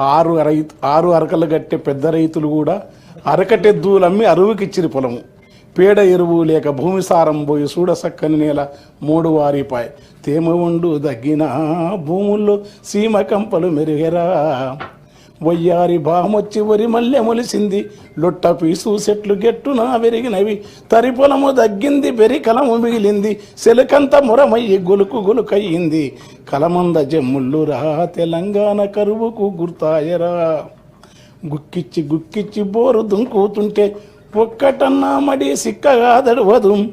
ఆరు రైతు ఆరు అరకలు కట్టే పెద్ద రైతులు కూడా అరకటెద్దులమ్మి అరువుకిచ్చిరి పొలము. పేడ ఎరువు లేక భూమి సారం పోయి సూడ సక్కని నేల మూడు వారిపాయ్. తేమ ఉండు దగ్గిన భూముల్లో సీమ కంపలు మెరుగెరా. వయ్యారి బామొచ్చి వరి మల్లె మొలిసింది. లొట్ట పీసు చెట్లు గెట్టున పెరిగినవి తరి పొలము దగ్గింది బెరి కలము మిగిలింది. సెలకంత మురమయ్యి గొలుకు గొలుకయ్యింది. కలమంద జమ్ముళ్ళు రా తెలంగాణ కరువుకు గుర్తాయరా. గుక్కిచ్చి గుక్కిచ్చి బోరు దుంకుతుంటే ఒక్కటన్నా మడి సిక్కగా దడవదు.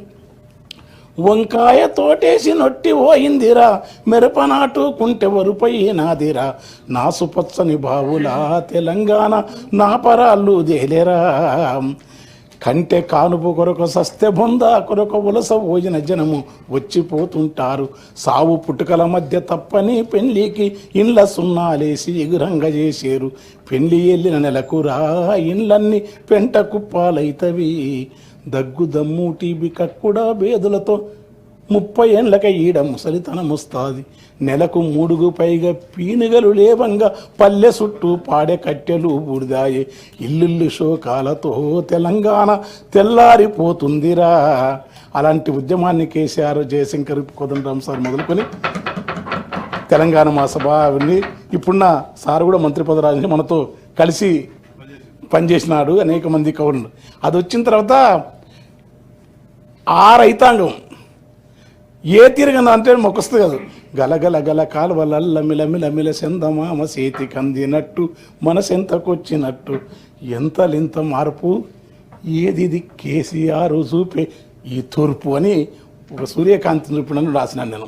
వంకాయ తోటేసి నొట్టి పోయిందిరా మిరపనాటు కుంటె వరుపైనాదిరా నాసుపచ్చని బావులా తెలంగాణ నా పరాళ్ళు దేలేరా కంటే కానుపు కొరకు సస్తె బొంద కొరకు ఉలస భోజన జనము వచ్చిపోతుంటారు. సావు పుట్టుకల మధ్య తప్పని పెళ్ళికి ఇండ్ల సున్నాలేసి ఎగురంగ చేసేరు. పెళ్ళి వెళ్ళిన నెలకు రా ఇండ్లన్నీ పెంట కుప్పాలైతవి. దగ్గు దమ్ము టీబీ కక్కుడా బేదులతో ముప్పై ఏండ్లక ఈడ ముసలితనముస్తాది. నెలకు మూడుగు పైగా పీనుగలు లేవంగా పల్లె చుట్టూ పాడే కట్టెలు బూడిదాయే ఇల్లుళ్ళు శోకాలతో తెలంగాణ తెల్లారిపోతుందిరా. అలాంటి ఉద్యమాన్ని కేసీఆర్ జయశంకర్ కోదండరామ్ సార్ మొదలుకొని తెలంగాణ మా సభ అవన్నీ ఇప్పుడున్న సార్ కూడా మంత్రి పదరాజుని మనతో కలిసి పనిచేసినాడు అనేక మంది కవులు అది వచ్చిన తర్వాత ఆ రైతాంగం ఏ తిరిగిన అంటే మొక్కొస్తుంది కాదు. గలగల గల కాలువలల్ల మిలమిల మిల సెందమామ చేతి కందినట్టు మనసెంతకొచ్చినట్టు. ఎంతలింత మార్పు? ఏది ఇది? కేసీఆర్ చూపే ఈ తూర్పు అని ఒక సూర్యకాంతి చూపినని రాసినాను నేను.